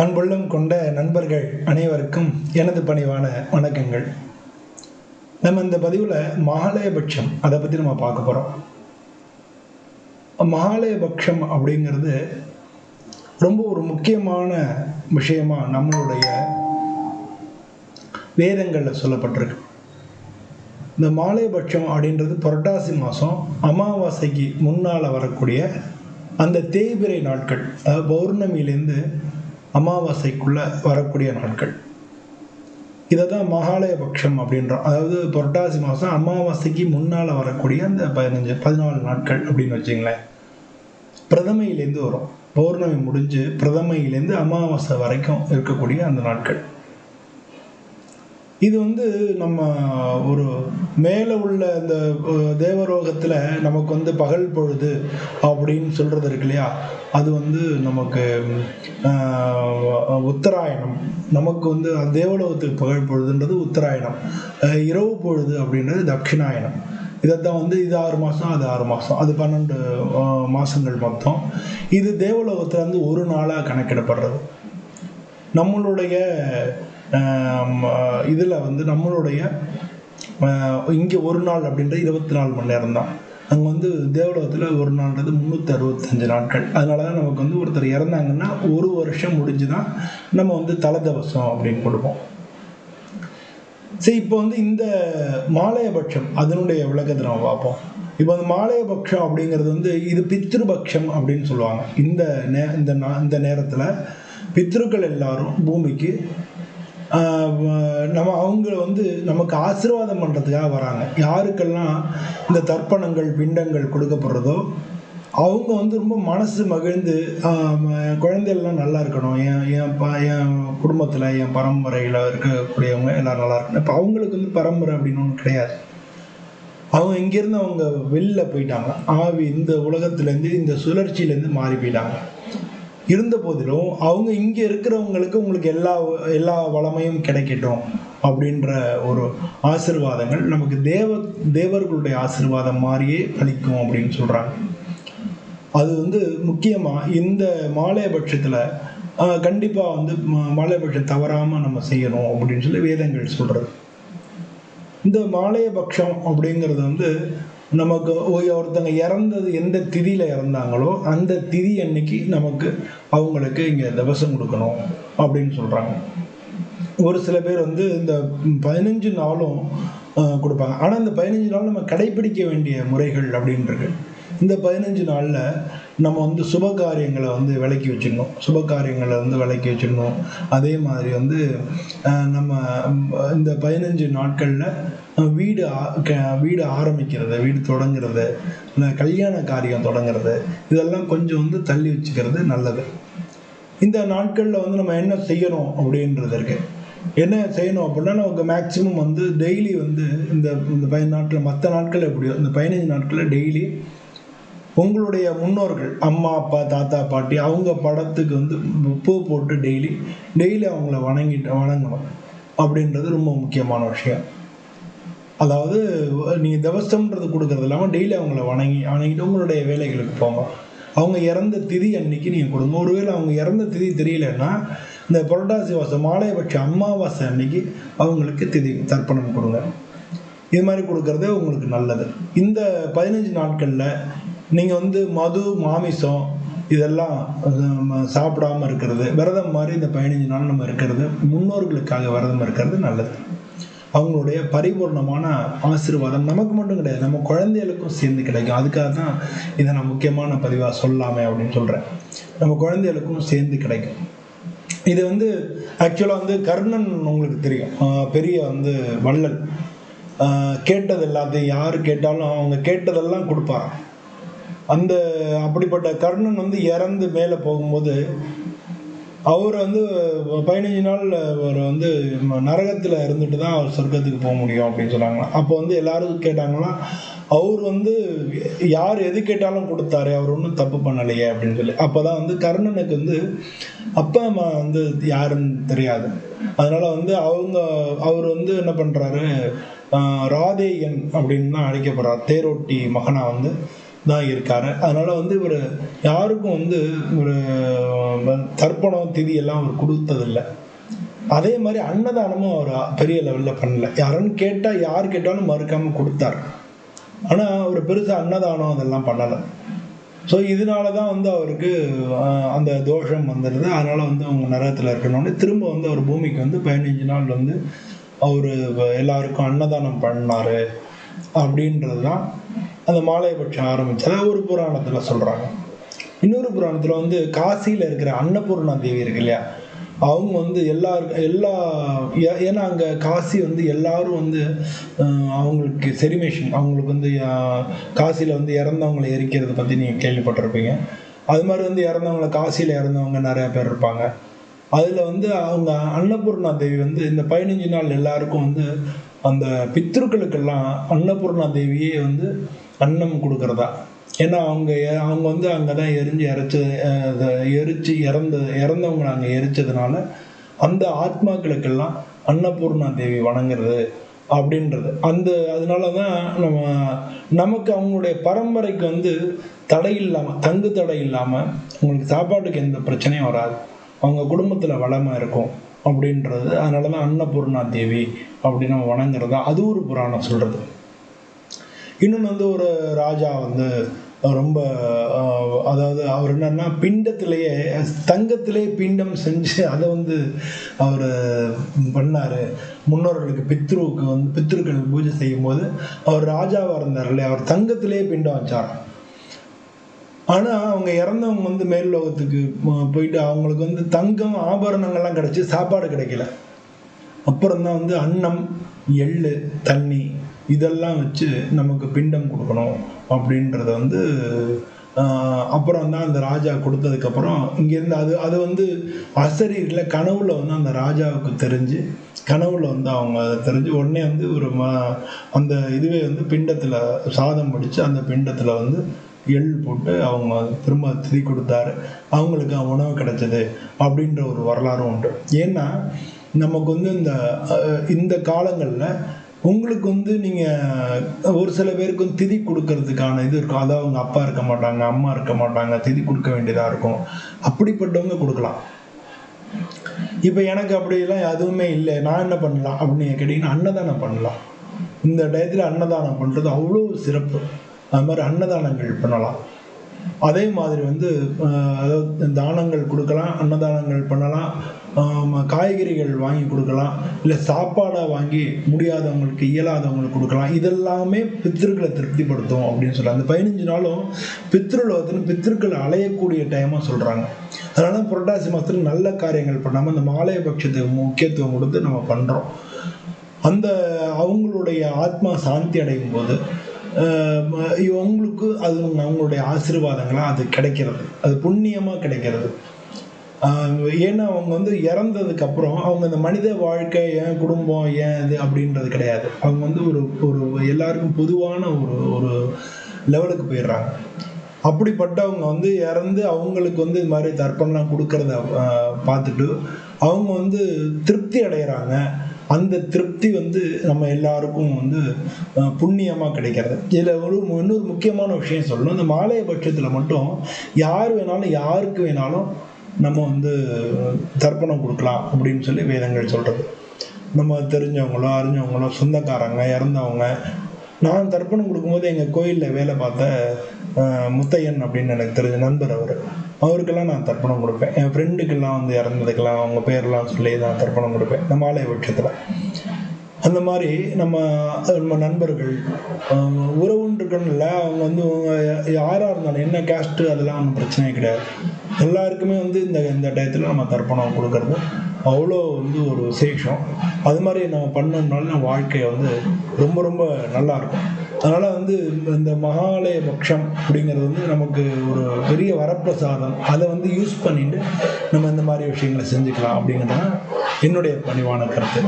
அன்புள்ளம் கொண்ட நண்பர்கள் அனைவருக்கும் எனது பணிவான வணக்கங்கள். நம்ம இந்த பதிவில் மகாலயபட்சம் அதை பற்றி நம்ம பார்க்க போகிறோம் மகாலயபட்சம் அப்படிங்கிறது ரொம்ப ஒரு முக்கியமான விஷயமா நம்மளுடைய வேதங்களில் சொல்லப்பட்டிருக்கு. இந்த மாலைபட்சம் அப்படின்றது புரட்டாசி மாதம் அமாவாசைக்கு முன்னால் வரக்கூடிய அந்த தேய்பிரை நாட்கள் அதாவது பௌர்ணமியிலேருந்து அமாவாசைக்குள்ளே வரக்கூடிய நாட்கள். இதை தான் மகாலயபக்ஷம் அப்படின்றோம் அதாவது புரட்டாசி மாதம் அமாவாசைக்கு முன்னால் வரக்கூடிய அந்த பதினஞ்சு பதினாலு நாட்கள் அப்படின்னு வச்சுங்களேன். பிரதமையிலேருந்து வரும். பௌர்ணமி முடிஞ்சு பிரதமையிலேருந்து அமாவாசை வரைக்கும் இருக்கக்கூடிய அந்த நாட்கள். இது வந்து நம்ம ஒரு மேலே உள்ள இந்த தேவரோகத்தில் நமக்கு வந்து பகல் பொழுது அப்படின்னு சொல்கிறது இருக்கு இல்லையா? அது வந்து நமக்கு உத்தராயணம். நமக்கு வந்து அந்த தேவலோகத்துக்கு பகல் பொழுதுன்றது உத்தராயணம். இரவு பொழுது அப்படின்றது தட்சிணாயணம். இதைத்தான் வந்து இது ஆறு மாதம் அது ஆறு மாதம் அது பன்னெண்டு மாதங்கள் மொத்தம். இது தேவலோகத்தில் வந்து ஒரு நாளாக கணக்கிடப்படுறது. நம்மளுடைய இதில் வந்து நம்மளுடைய இங்கே ஒரு நாள் அப்படின்றது இருபத்தி நாலு மணி நேரம் தான் அங்கே வந்து தேவலோகத்தில் ஒரு நாள்ன்றது முந்நூற்றி அறுபத்தஞ்சு நாட்கள். அதனால தான் நமக்கு வந்து ஒருத்தர் இறந்தாங்கன்னா ஒரு வருஷம் முடிஞ்சு தான் நம்ம வந்து தலதவசம் அப்படின்னு கொடுப்போம் சரி இப்போ வந்து இந்த மாலயபட்சம் அதனுடைய விளக்கத்தை நம்ம பார்ப்போம். இப்போ அந்த மாலையபக்ஷம் அப்படிங்கிறது வந்து இது பித்ருபக்ஷம் அப்படின்னு சொல்லுவாங்க. இந்த நே இந்த நா- இந்த நேரத்தில் பித்ருக்கள் எல்லாரும் பூமிக்கு நம்ம அவங்கள வந்து நமக்கு ஆசீர்வாதம் பண்ணுறதுக்காக வராங்க. யாருக்கெல்லாம் இந்த தர்ப்பணங்கள் பிண்டங்கள் கொடுக்கப்படுறதோ அவங்க வந்து ரொம்ப மனசு மகிழ்ந்து என் குழந்தைகள்லாம் நல்லா இருக்கணும். என் என் ப என் குடும்பத்தில் என் பரம்பரையில் இருக்கக்கூடியவங்க எல்லாரும் நல்லா இருக்கணும். இப்போ அவங்களுக்கு வந்து பரம்பரை அப்படின்னு ஒன்று கிடையாது. அவங்க இங்கேருந்து அவங்க வெளில போயிட்டாங்க. ஆவி இந்த உலகத்துலேருந்து இந்த சுழற்சியிலேருந்து மாறி போயிட்டாங்க. இருந்த போதிலும் அவங்க இங்கே இருக்கிறவங்களுக்கு உங்களுக்கு எல்லா எல்லா வளமையும் கிடைக்கட்டும் அப்படின்ற ஒரு ஆசிர்வாதங்கள் நமக்கு தேவ தேவர்களுடைய ஆசிர்வாதம் மாதிரியே அளிக்கும் அப்படின்னு சொல்கிறாங்க அது வந்து முக்கியமாக இந்த மாலையபட்சத்தில் கண்டிப்பாக வந்து மாலையபட்சம் தவறாமல் நம்ம செய்யணும் அப்படின்னு சொல்லி வேதங்கள் சொல்கிறது இந்த மாலையபக்ஷம் அப்படிங்கிறது வந்து நமக்கு ஒருத்தங்க இறந்தது எந்த திதியில் இறந்தாங்களோ அந்த திதி அன்னைக்கு நமக்கு அவங்களுக்கு இங்கே தவசம் கொடுக்கணும் அப்படின்னு சொல்கிறாங்க ஒரு சில பேர் வந்து இந்த பதினஞ்சு நாளும் கொடுப்பாங்க. ஆனால் இந்த பதினஞ்சு நாள் நம்ம கடைபிடிக்க வேண்டிய முறைகள் அப்படின்றது. இந்த பதினஞ்சு நாளில் நம்ம வந்து சுப காரியங்களை வந்து விலக்கி வச்சிடணும். சுப காரியங்களை வந்து விலக்கி வச்சிடணும். அதே மாதிரி வந்து நம்ம இந்த பதினஞ்சு நாட்களில் வீடு ஆ- க- வீடு ஆரம்பிக்கிறது வீடு தொடங்குறது இந்த கல்யாண காரியம் தொடங்குறது இதெல்லாம் கொஞ்சம் வந்து தள்ளி வச்சுக்கிறது நல்லது. இந்த நாட்களில் வந்து நம்ம என்ன செய்யணும் அப்படின்றது இருக்கு. என்ன செய்யணும் அப்படின்னா நமக்கு மேக்சிமம் வந்து டெய்லி வந்து இந்த இந்த பதினஞ்சு நாட்கள் மற்ற நாட்கள் எப்படியோ இந்த பதினஞ்சு நாட்களில் டெய்லி உங்களுடைய முன்னோர்கள் அம்மா அப்பா தாத்தா பாட்டி அவங்க படத்துக்கு வந்து பூ போட்டு டெய்லி டெய்லி அவங்கள வணங்கிட்டு வணங்கணும். அப்படின்றது ரொம்ப முக்கியமான விஷயம். அதாவது நீங்கள் தவசம்ன்றது கொடுக்கறது இல்லாமல் டெய்லி அவங்கள வணங்கி வணங்கிட்டு உங்களுடைய வேலைகளுக்கு போங்க. அவங்க இறந்த திதி அன்னைக்கு நீங்கள் கொடுங்க. ஒருவேளை அவங்க இறந்த திதி தெரியலன்னா இந்த புரட்டாசி வாசம் மாலையபட்ச அமாவாசை அன்னைக்கு அவங்களுக்கு திதி தர்ப்பணம் கொடுங்க. இது மாதிரி கொடுக்கறது உங்களுக்கு நல்லது. இந்த பதினஞ்சு நாட்களில் நீங்கள் வந்து மது மாமிசம் இதெல்லாம் நம்ம சாப்பிடாம இருக்கிறது விரதம் மாதிரி இந்த பதினஞ்சு நாள் நம்ம இருக்கிறது முன்னோர்களுக்காக விரதம் இருக்கிறது நல்லது. அவங்களுடைய பரிபூர்ணமான ஆசீர்வாதம் நமக்கு மட்டும் கிடையாது நம்ம குழந்தைகளுக்கும் சேர்ந்து கிடைக்கும். அதுக்காக தான் இதை நான் முக்கியமான பதிவாக சொல்லாமே அப்படின்னு சொல்கிறேன் நம்ம குழந்தைகளுக்கும் சேர்ந்து கிடைக்கும். இது வந்து ஆக்சுவலாக வந்து கர்ணன் உங்களுக்கு தெரியும். பெரிய வந்து வள்ளல். கேட்டது எல்லாத்தையும் யார் கேட்டாலும் அவங்க கேட்டதெல்லாம் கொடுப்பாராம். அந்த அப்படிப்பட்ட கர்ணன் வந்து இறந்து மேலே போகும்போது அவர் வந்து பதினஞ்சு நாள் அவர் வந்து நரகத்தில் இருந்துட்டு தான் அவர் சொர்க்கத்துக்கு போக முடியும் அப்படின்னு சொன்னாங்களாம் அப்போ வந்து எல்லாரும் கேட்டாங்களாம் அவர் வந்து யார் எது கேட்டாலும் கொடுத்தாரு அவர் ஒன்றும் தப்பு பண்ணலையே அப்படின்னு சொல்லி. அப்போ தான் வந்து கர்ணனுக்கு வந்து அப்பா அம்மா வந்து யாருன்னு தெரியாது. அதனால் வந்து அவங்க அவர் வந்து என்ன பண்ணுறாரு ராதேயன் அப்படின்னு தான் அழைக்கப்படுறார். தேரோட்டி மகனா வந்து. தான் இருக்காரு. அதனால வந்து இவர் யாருக்கும் வந்து ஒரு தர்ப்பணம் திதி எல்லாம் அவர் கொடுத்ததில்லை. அதே மாதிரி அன்னதானமும் அவர் பெரிய லெவலில் பண்ணல. யாருன்னு கேட்டால் யார் கேட்டாலும் மறுக்காம கொடுத்தார். ஆனால் அவர் பெருசாக அன்னதானம் அதெல்லாம் பண்ணலை. ஸோ இதனால தான் வந்து அவருக்கு அந்த தோஷம் வந்துடுது. அதனால வந்து அவங்க நரகத்தில் இருக்கணும்னு திரும்ப வந்து அவர் பூமிக்கு வந்து பதினஞ்சு நாள் வந்து அவர் எல்லாருக்கும் அன்னதானம் பண்ணார் அப்படின்றது தான் அந்த மாலையபட்சம் ஆரம்பிச்சு அதாவது ஒரு புராணத்தில் சொல்கிறாங்க இன்னொரு புராணத்தில் வந்து காசியில் இருக்கிற அன்னபூர்ணா தேவி இருக்கு இல்லையா? அவங்க வந்து எல்லாருக்கும் எல்லா ஏ- ஏன்னா அங்கே காசி வந்து எல்லாரும் வந்து அவங்களுக்கு செரிமேஷன் அவங்களுக்கு வந்து காசியில் வந்து இறந்தவங்களை எரிக்கிறத பற்றி நீங்கள் கேள்விப்பட்டிருப்பீங்க. அது மாதிரி வந்து இறந்தவங்களை காசியில் இறந்தவங்க நிறைய பேர் இருப்பாங்க. அதில் வந்து அவங்க அன்னபூர்ணா தேவி வந்து இந்த பதினஞ்சு நாள் எல்லாருக்கும் வந்து அந்த பித்ருக்களுக்கெல்லாம் அன்னபூர்ணா தேவியே வந்து அன்னம் கொடுக்கறதா? ஏன்னா அவங்க எ- அவங்க வந்து அங்கே தான் எரிஞ்சு இறச்சு எரிச்சு இறந்து இறந்தவங்களை அங்கே எரிச்சதுனால அந்த ஆத்மாக்களுக்கெல்லாம் அன்னபூர்ணா தேவி வணங்குறது அப்படின்றது. அந்த அதனால தான் நம்ம நமக்கு அவங்களுடைய பரம்பரைக்கு வந்து தடை இல்லாமல் தங்கு தடை இல்லாமல் உங்களுக்கு சாப்பாட்டுக்கு எந்த பிரச்சனையும் வராது. அவங்க குடும்பத்தில் வளமாக இருக்கும் அப்படின்றது. அதனால தான் அன்னபூர்ணா தேவி அப்படின்னு நம்ம வணங்குறதா? அது ஒரு புராணம் சொல்கிறது இன்னொன்று வந்து ஒரு ராஜா வந்து ரொம்ப அதாவது அவர் என்னன்னா பிண்டத்திலேயே தங்கத்திலே பிண்டம் செஞ்சு அதை வந்து அவர் பண்ணார். முன்னோர்களுக்கு பித்ருவுக்கு வந்து பித்ருக்கள் பூஜை செய்யும்போது அவர் ராஜாவாக இருந்தார் இல்லையா அவர் தங்கத்திலே பிண்டம் வச்சார் ஆனால் அவங்க இறந்தவங்க வந்து மேல் லோகத்துக்கு போயிட்டு அவங்களுக்கு வந்து தங்கம் ஆபரணங்கள்லாம் கிடச்சி சாப்பாடு கிடைக்கல. அப்புறம் தான் வந்து அன்னம் எள்ளு தண்ணி இதெல்லாம் வச்சு நமக்கு பிண்டம் கொடுக்கணும் அப்படின்றத வந்து அப்புறம் தான் அந்த ராஜா கொடுத்ததுக்கப்புறம் இங்கேருந்து அது அது வந்து அசரீரில் கனவுல வந்து அந்த ராஜாவுக்கு தெரிஞ்சு கனவுல வந்து அவங்க அதை தெரிஞ்சு உடனே வந்து ஒரு ம அந்த இதுவே வந்து பிண்டத்தில் சாதம் படித்து அந்த பிண்டத்தில் வந்து எள் போட்டு அவங்க திரும்ப திதி கொடுத்தாரு. அவங்களுக்கு உணவு கிடைச்சது அப்படின்ற ஒரு வரலாறும் உண்டு. ஏன்னா நமக்கு வந்து இந்த இந்த காலங்களில் உங்களுக்கு வந்து நீங்கள் ஒரு சில பேருக்கு வந்து திதி கொடுக்கறதுக்கான இது இருக்கும். அதாவது அவங்க அப்பா இருக்க மாட்டாங்க அம்மா இருக்க மாட்டாங்க திதி கொடுக்க வேண்டியதாக இருக்கும். அப்படிப்பட்டவங்க கொடுக்கலாம். இப்போ எனக்கு அப்படிலாம் எதுவுமே இல்லை. நான் என்ன பண்ணலாம் அப்படின்னு கேட்டிங்கன்னா அன்னதானம் பண்ணலாம். இந்த டயத்தில் அன்னதானம் பண்ணுறது அவ்வளோ சிறப்பு. அது மாதிரி அன்னதானங்கள் பண்ணலாம். அதே மாதிரி வந்து அதாவது தானங்கள் கொடுக்கலாம் அன்னதானங்கள் பண்ணலாம். காய்கறிகள் வாங்கி கொடுக்கலாம் இல்லை சாப்பாடாக வாங்கி முடியாதவங்களுக்கு இயலாதவங்களுக்கு கொடுக்கலாம். இதெல்லாமே பித்திருக்களை திருப்திப்படுத்தும் அப்படின்னு சொல்கிறாங்க அந்த பதினஞ்சு நாளும் பித்ருலோகத்தில் பித்திருக்கள் அலையக்கூடிய டைமாக சொல்கிறாங்க அதனால புரட்டாசி மாதத்தில் நல்ல காரியங்கள் பண்ணாமல் அந்த மாலய பட்சத்துக்கு முக்கியத்துவம் கொடுத்து நம்ம பண்ணுறோம் அந்த அவங்களுடைய ஆத்மா சாந்தி அடையும் போது இவங்களுக்கு அது அவங்களுடைய ஆசீர்வாதங்களாக அது கிடைக்கிறது. அது புண்ணியமாக கிடைக்கிறது. ஏன்னா அவங்க வந்து இறந்ததுக்கு அப்புறம் அவங்க இந்த மனித வாழ்க்கை ஏன் குடும்பம் ஏன் இது அப்படின்றது கிடையாது. அவங்க வந்து ஒரு ஒரு எல்லாருக்கும் பொதுவான ஒரு ஒரு லெவலுக்கு போயிடுறாங்க. அப்படிப்பட்டவங்க வந்து இறந்து அவங்களுக்கு வந்து இது மாதிரி தர்ப்பணம் கொடுக்கறத பார்த்துட்டு அவங்க வந்து திருப்தி அடைகிறாங்க அந்த திருப்தி வந்து நம்ம எல்லாருக்கும் வந்து புண்ணியமாக கிடைக்கிறது. இதில் ஒரு இன்னொரு முக்கியமான விஷயம் சொல்லணும். இந்த மாலைய பட்சத்தில் மட்டும் யார் வேணாலும் யாருக்கு வேணாலும் நம்ம வந்து தர்ப்பணம் கொடுக்கலாம் அப்படின்னு சொல்லி வேதங்கள் சொல்கிறது நம்ம தெரிஞ்சவங்களோ அறிஞ்சவங்களோ சொந்தக்காரங்க இறந்தவங்க நான் தர்ப்பணம் கொடுக்கும்போது எங்கள் கோயிலில் வேலை பார்த்த முத்தையன் அப்படின்னு எனக்கு தெரிஞ்ச நண்பர் அவர். அவருக்கெல்லாம் நான் தர்ப்பணம் கொடுப்பேன். என் ஃப்ரெண்டுக்கெல்லாம் வந்து இறந்ததுக்கெல்லாம் அவங்க பேர்லாம் சொல்லி நான் தர்ப்பணம் கொடுப்பேன். இந்த மாலை பட்சத்தில் அந்த மாதிரி நம்ம நம்ம நண்பர்கள் உறவுன்றிருக்கணும்ல அவங்க வந்து யாராக இருந்தாலும் என்ன கேஸ்ட்டு அதெல்லாம் ஒன்றும் பிரச்சனையே கிடையாது. எல்லாருக்குமே வந்து இந்த இந்த டயத்தில் நம்ம தர்ப்பணம் கொடுக்கறது அவ்வளோ வந்து ஒரு விசேஷம். அது மாதிரி நம்ம பண்ணோம்னால நம்ம வாழ்க்கையை வந்து ரொம்ப ரொம்ப நல்லா இருக்கும். அதனால் வந்து இந்த மகாலய பக்ஷம் அப்படிங்கிறது வந்து நமக்கு ஒரு பெரிய வரப்பிரசாதம். அதை வந்து யூஸ் பண்ணிட்டு நம்ம இந்த மாதிரி விஷயங்களை செஞ்சுக்கலாம் அப்படிங்கிறது தான் என்னுடைய பணிவான கருத்து.